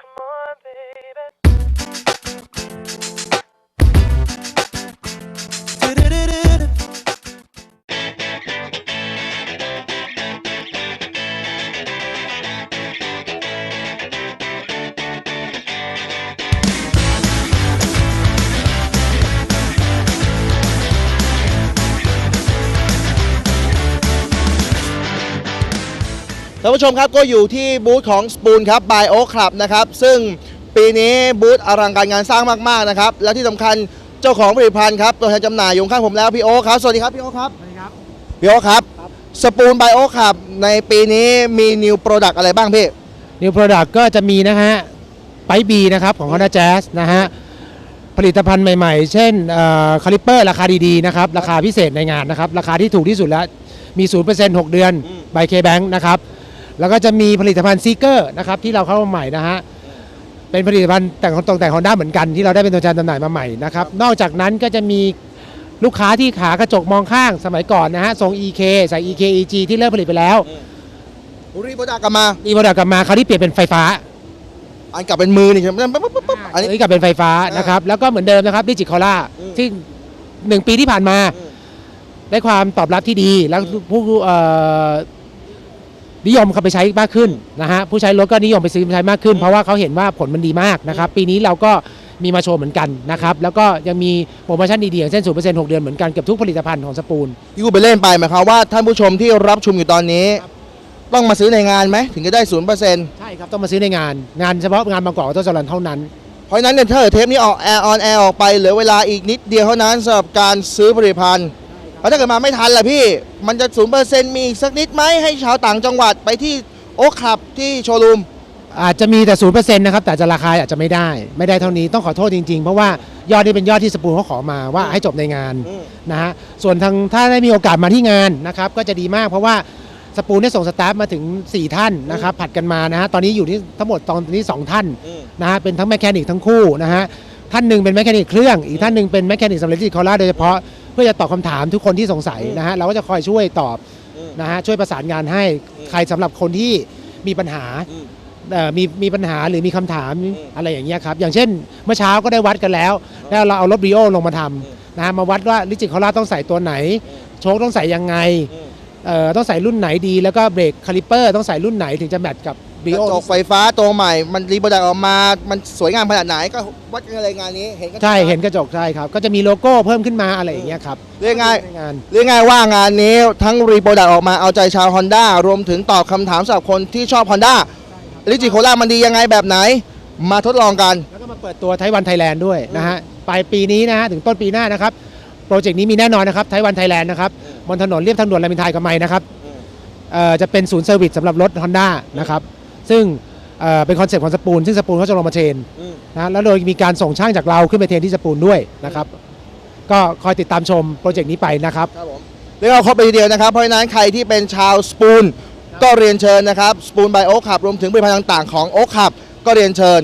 Come on, baby. ท่านผู้ชมครับก็อยู่ที่บูธของ Spoon ครับ by Oak Club นะครับ ซึ่งปีนี้บูธอลังการงานสร้างมาก ๆ นะครับ และที่สำคัญเจ้าของผลิตภัณฑ์ครับตัวแทนจำหน่ายอยู่ข้างผมแล้วพี่โอ๊คครับ สวัสดีครับพี่โอ๊คครับ สวัสดีครับ พี่โอ๊คครับ Spoon by Oak Club ในปีนี้มี New Product อะไรบ้างพี่ New Product ก็จะมีนะฮะไปบีนะครับของ Honda Jazz นะฮะผลิตภัณฑ์ใหม่ๆ เช่นคาลิปเปอร์ราคาดีๆนะครับราคาพิเศษในงานนะครับราคาที่ถูกที่สุดแล้วมี 0% 6 เดือนอืม ใบเคแบงค์นะครับ แล้วก็จะมีผลิตภัณฑ์ซีเกอร์นะครับที่เราเข้ามาใหม่นะฮะเป็นผลิตภัณฑ์แต่งตกแต่ง Honda เหมือนกันที่เราได้เป็นตัวแทนจำหน่ายมาใหม่นะครับนอกจากนั้นก็จะมีลูกค้าที่ขากระจกมองข้างสมัยก่อนนะฮะทรง EK ใส่ EK EG ที่เริ่มผลิตไปแล้วรีโปรดักกลับมามีโปรดักต์กลับมาคราวนี้เปลี่ยนเป็นไฟฟ้าอันกลับเป็นมือนี่ใช่ไหมปุ๊บปุ๊บปุ๊บปุ๊บอันนี้อันนี้ก็เป็นไฟฟ้านะครับแล้วก็เหมือนเดิมนะครับดิจิคอล่าอืมที่หนึ่งปีที่ผ่านมาอืมได้ความตอบรับที่ดี แล้วอืมผู้เอ่อ นิยมเข้าไปใช้มากขึ้นนะฮะผู้ใช้รถก็นิยมไปซื้อไปใช้มากขึ้น เพราะว่าเขาเห็นว่าผลมันดีมากนะครับปีนี้เราก็มีมาโชว์เหมือนกันนะครับแล้วก็ยังมีโปรโมชั่นดีๆอย่างเช่นศูนย์เปอร์เซ็นต์หกเดือนเหมือนกันเกับทุกผลิตภัณฑ์ของสปูนที่คุณไปเล่นไปหมายความว่าท่านผู้ชมที่รับชมอยู่ตอนนี้ ต้องมาซื้อในงานไหมถึงจะได้ศูนย์เปอร์เซ็นต์ใช่ครับต้องมาซื้อในงานงานเฉพาะงานบางกอกออโต้จรันเท่านั้น เพราะฉะนั้นเนี่ยถ้าเกิดเทปนี้ออกแอร์ออนแอร์ออกไปเหลือเวลาอีกนิดเดียวเท่านั้นสำหรับการซื้อผลิตภัณฑ์ แล้วถ้าเกิดมาไม่ทันล่ะพี่ มันจะศูนย์เปอร์เซ็นต์มีอีกสักนิดไหมให้ชาวต่างจังหวัดไปที่โอ๊คขับที่โชว์รูม อาจจะมีแต่ศูนย์เปอร์เซ็นต์นะครับแต่จะราคาอาจจะไม่ได้ ไม่ได้เท่านี้ต้องขอโทษจริงๆ เพราะว่ายอดนี้เป็นยอดที่สปูนเขาขอมาว่าให้จบในงานอืม นะฮะส่วนทางถ้าได้มีโอกาสมาที่งานนะครับก็จะดีมากเพราะว่าสปูนได้ส่งสตาฟมาถึง 4 ท่านนะครับผัดกันมานะฮะตอนนี้อยู่ที่ทั้งหมดตอนนี้ 2 ท่าน นะฮะเป็นทั้งแมคแคนิกทั้งคู่นะฮะท่านหนึ่งเป็นแมคแคนิกเครื่องอีกท่านหนึ่งเป็นแมคแคนิกสำเร็จที่คอร่าโดยเฉพาะเพื่อจะตอบคำถามทุกคนที่สงสัยนะฮะเราก็จะคอยช่วยตอบนะฮะช่วยประสานงานให้ใครสำหรับคนที่มีปัญหาเอ่อมีมีปัญหาหรือมีคำถามอะไรอย่างเงี้ยครับอย่างเช่น เมื่อเช้าก็ได้วัดกันแล้ว แล้วเราเอารถบริโอลงมาทำนะฮะมาวัดว่าลิจิคอล่าต้องใส่ตัวไหนโชคต้องใส่ยังไงเอ่อต้องใส่รุ่นไหนดีแล้วก็เบรกคาลิปเปอร์ต้องใส่รุ่นไหนถึงจะแมทกับ บริกโอระจกไฟฟ้าตัวใหม่ มันรีโปรดักออกมา มันสวยงามขนาดไหนก็วัดกันเลยงานนี้ เห็นกัน ใช่เห็นกระจกใช่ครับ ก็จะมีโลโก้เพิ่มขึ้นมาอะไรอย่างเงี้ยครับเรียกง่าย ในงาน เรียกง่ายว่างานนี้ทั้งรีโปรดักออกมาเอาใจชาว Honda รวมถึงตอบคำถามสำหรับคนที่ชอบ Honda ลิจิโคล่ามันดียังไงแบบไหน มาทดลองกัน แล้วก็มาเปิดตัวไทวันไทยแลนด์ด้วยนะฮะปลายปีนี้นะฮะถึงต้นปีหน้านะครับ โปรเจกต์นี้มีแน่นอนนะครับไทวันไทยแลนด์นะครับบนถนนเรียบทางด่วนรามอินทรากำไมนะครับเอ่อจะเป็นศูนย์เซอร์วิสสำหรับรถ Honda นะครับ ซึ่งเอ่อเป็นคอนเซ็ปต์ของสปูน ซึ่งสปูนเขาจะลงมาเทรนนะแล้วโดยมีการส่งช่างจากเราขึ้นไปเทรนที่สปูนด้วยนะครับ ก็คอยติดตามชมโปรเจกต์นี้ไปนะครับ ครับผมเรียกเอาครบไปทีเดียวนะครับ เพราะฉะนั้นใครที่เป็นชาวสปูนก็เรียนเชิญนะครับสปูนบายโอ๊คขับรวมถึงผลิตภัณฑ์ต่างๆของโอ๊คขับก็เรียนเชิญ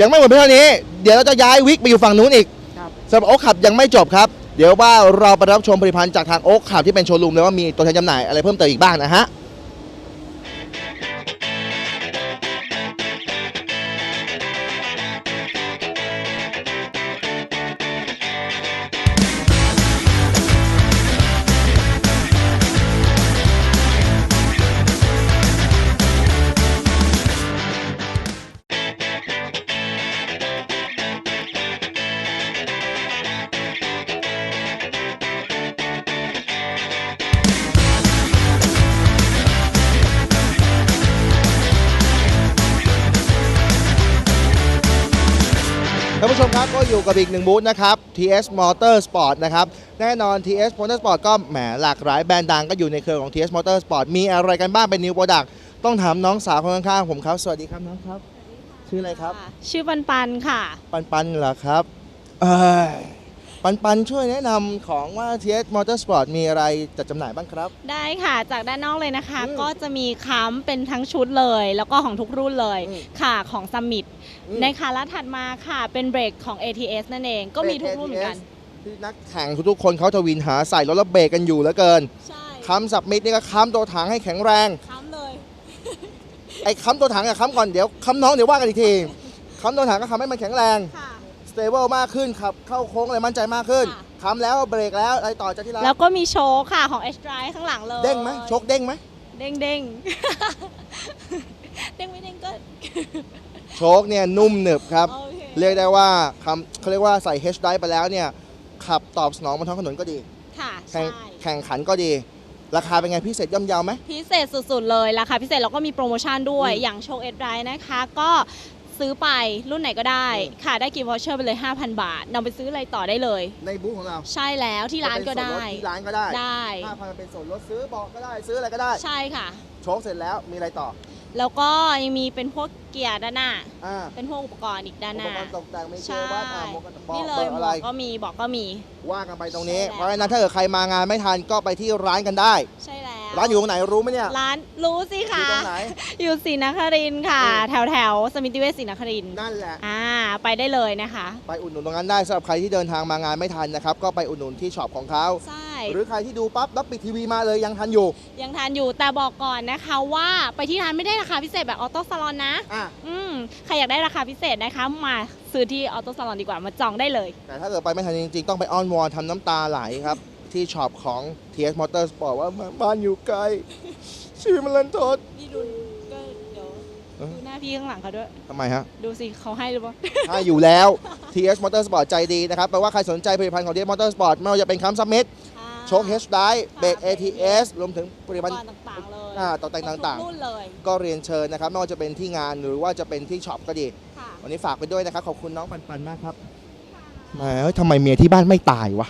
ยังไม่หมดเพียงเท่านี้ เดี๋ยวเราจะย้ายวิกไปอยู่ฝั่งนู้นอีกครับสำหรับโอ๊คขับยังไม่จบครับ เดี๋ยวว่าเราไปรับชมผลิตภัณฑ์จากทางโอ๊คขับที่เป็นโชว์รูมเลยว่ามีตัวแทนจำหน่ายอะไรเพิ่มเติมอีกบ้างนะฮะ ท่านผู้ชมครับก็อยู่กับอีกหนึ่งบูธนะครับ TS Motorsport นะครับแน่นอน TS Motorsport ก็แหมหลากหลายแบรนด์ดังก็อยู่ในเครือของ TS Motorsport มีอะไรกันบ้างเป็น New Product ต้องถามน้องสาวคนข้างๆผมครับ สวัสดีครับน้องครับ ชื่ออะไรครับค่ะชื่อปันปันค่ะ ปันปันเหรอครับเอ้ย ปันปันช่วยแนะนำของว่า TS Motorsport มีอะไรจัดจำหน่ายบ้างครับ ได้ค่ะจากด้านนอกเลยนะคะ อืมก็จะมีค้ำเป็นทั้งชุดเลย แล้วก็ของทุกรุ่นเลยอืมค่ะของซัมมิตอืม ในคาระถัดมาค่ะเป็นเบรกของ ATS นั่นเอง ก็มีทุกรุ่นเหมือนกัน ที่นักแข่งทุกๆคนเขาทวินหาใส่รถแล้วเบรกกันอยู่เหลือเกินใช่ค้ำสับมิดนี่ก็ค้ำตัวถังให้แข็งแรง ค้ำเลย ไอ้ค้ำตัวถังอะค้ำก่อนเดี๋ยวค้ำน้องเดี๋ยวว่ากันอีกทีค้ำโดนถังก็ทำให้มันแข็งแรง ค่ะส เตเบิลมากขึ้นขับเข้าโค้งอะไรมั่นใจมากขึ้นค่ะ ค้ำแล้วเบรกแล้วอะไรต่อจากที่รัแล้วก็มีโชว์ค่ะของ H Drive ข้างหลังเลยเด้งไหมโชคเด้งไหมเด้งเด้ง เด้งไม่เด้งก็ โชคเนี่ยนุ่มหนึบครับ โอเค เรียกได้ว่าคำเขาเรียกว่าใส่ H drive ไปแล้วเนี่ยขับตอบสนองบนท้องถนนก็ดี ค่ะ แข่ใช่งแข่งขันก็ดี ราคาเป็นไงพิเศษย่อมเยาวไหม พิเศษสุด ๆ เลยราคาพิเศษแล้วก็มีโปรโมชั่นด้วยอืมอย่างโชว์ H Drive นะคะ ก็ ซื้อไปรุ่นไหนก็ได้อืมค่ะได้กิฟต์วอเชอร์ไปเลย 5,000 บาทนำไปซื้ออะไรต่อได้เลย ในบูธของเราใช่แล้วที่ร้านก็จะเป็นส่วได้ลที่ร้านก็ได้ได้ ห้าพันเป็นส่วนลดซื้อเบอกก็ได้ซื้ออะไรก็ได้ใช่ค่ะ โชคเสร็จแล้วมีอะไรต่อแล้วก็ยังมีเป็นพวกเกียร์ด้านหน้า อ่าเป็นพวกอุปกรณ์อีกด้านหอุปน้ากรณ์ตกแต่งมีเกใช่ลวัดอ่าหมวกกันน็อกนี่เลเบอยร์หมอะไร วกก็มีบอกก็มี ว่ากันไปตรงนี้ใช่แล้ว เพราะฉะนั้นถ้าเกิดใครมางานไม่ทันก็ไปที่ร้านกันได้ ใช่แล้ว ร้านอยู่ตรงไหนรู้ไหมเนี่ย ร้านรู้สิอยู่คะตรงไหน อยู่ศรีนครินทร์ค่ะอืมแถวแถวๆสมิติเวชศรีนครินทร์นั่นแหละ อ่า ไปได้เลยนะคะ ไปอุดหนุนตรงนั้นได้สำหรับใครที่เดินทางมางานไม่ทันนะครับ ก็ไปอุดหนุนที่ช็อปของเขาใช่ หรือใครที่ดูปั๊บแล้วปิดทีวีมาเลยยังทันอยู่ ยังทานอยู่แต่บอกก่อนนะคะว่าไปที่ร้านไม่ได้ราคาพิเศษแบบออโต้ซาลอนนะ อะ อืมใครอยากได้ราคาพิเศษนะคะ มาซื้อที่ออโต้ซาลอนดีกว่ามาจองได้เลย แต่ถ้าเกิดไปไม่ทันจริงๆ ต้องไปอ้อนวอนทำน้ำตาไหลครับ ที่ช็อปของ TS Motorsport ว่าบ้านอยู่ไกล ชีวิตมันเล่นทดนี่ดูก็เดี๋ยวเออดูหน้าพี่ข้างหลังเขาด้วย ทำไมฮะ ดูสิเขาให้หรือเปล่าถ้าอยู่แล้ว TS Motorsport ใจดีนะครับ แปลว่าใครสนใจผลิตภัณฑ์ของ TS Motorsport ไม่ว่าจะเป็นคัมซัมมิตโชค H Drive เบรก ATS รวมถึงผลิตภัณฑ์อุปกรณ์ต่างๆเลยอ่าตกแต่งต่างๆทุกรุ่นเลยก็เรียนเชิญนะครับ ไม่ว่าจะเป็นที่งานหรือว่าจะเป็นที่ช็อปก็ดีค่ะวันนี้ฝากไปด้วยนะครับ ขอบคุณน้องปันปันมากครับแหมเฮ้ยทำไมเมียที่บ้านไม่ตายวะ